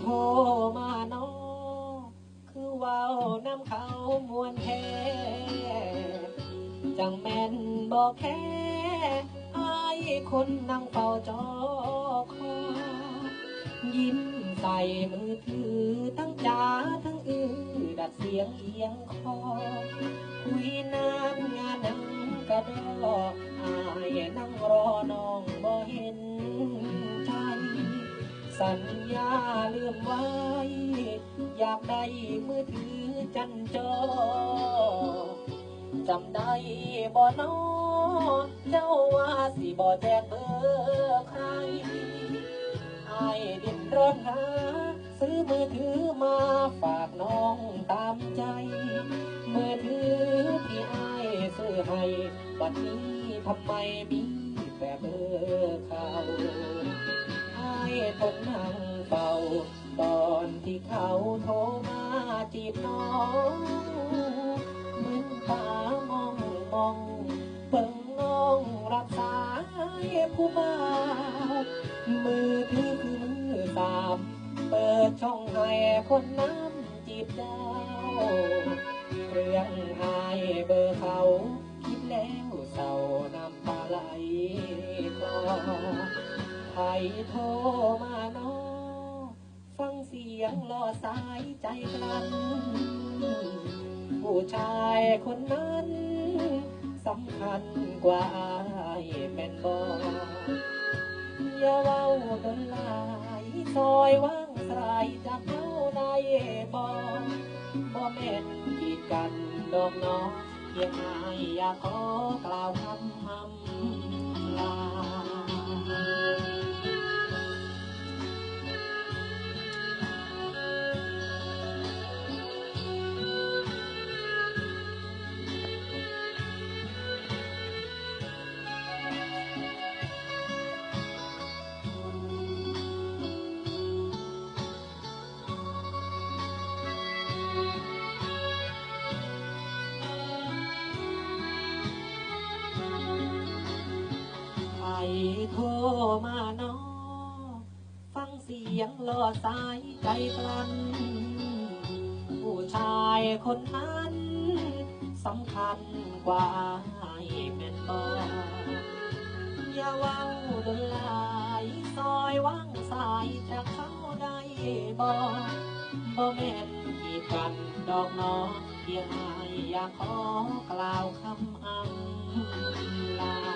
โทรมานาะคือเว้าน้ำเขามวนแท้จังแม่นบอกแค่อายคนนั่งเฝ้าจอคอยิ้มใส่มือถือทั้งจ้าทั้งอือดัดเสียงเอียงคอคุยนานงาน สัญญาลืมไว้ อยากได้มือถือจันจอ จำได้บ่นอเจ้าว่าสิบ่แจ้งเบอร์ใครไอ้ดินร้อนหา ซื้อมือถือมาฝากน้องตามใจ มือถือที่ไอ้ซื้อให้วันนี้ทำไมมีแต่เบอร์เขา อ้ทนนั่งเฝ้าตอนที่เขาโทรมาจีบน้องเหมือนตามองมองเบิ่งน้องรักษาให้ผู้บ่าวมือถือคือมือสามเปิดช่องให้คนน้ำจีบเจ้าเครื่องหายเบอร์เขาคิดแล้วเศร้า โทรมานาะฟังเสียงรอสายใจกลั้นผู้ชายคนนั้นสำคัญกว่าอายแม่นบออย่าเว้าเกินลายซอยว่างสายจากเฮาได้บ่บ่แม่นกีดกันดอกน้อเพียงอายอยากขอกล่าวคำ มาเนาะฟังเสียงรอสายใจกลั้นผู้ชายคนนั้นสำคัญกว่าไอ้แม่นบออย่าเว้าดนลายซอยว่างสายจากเขาได้บ่บ่แม่นกีดกันดอกนอเพียงอายอยากขอกล่าวคำอำลา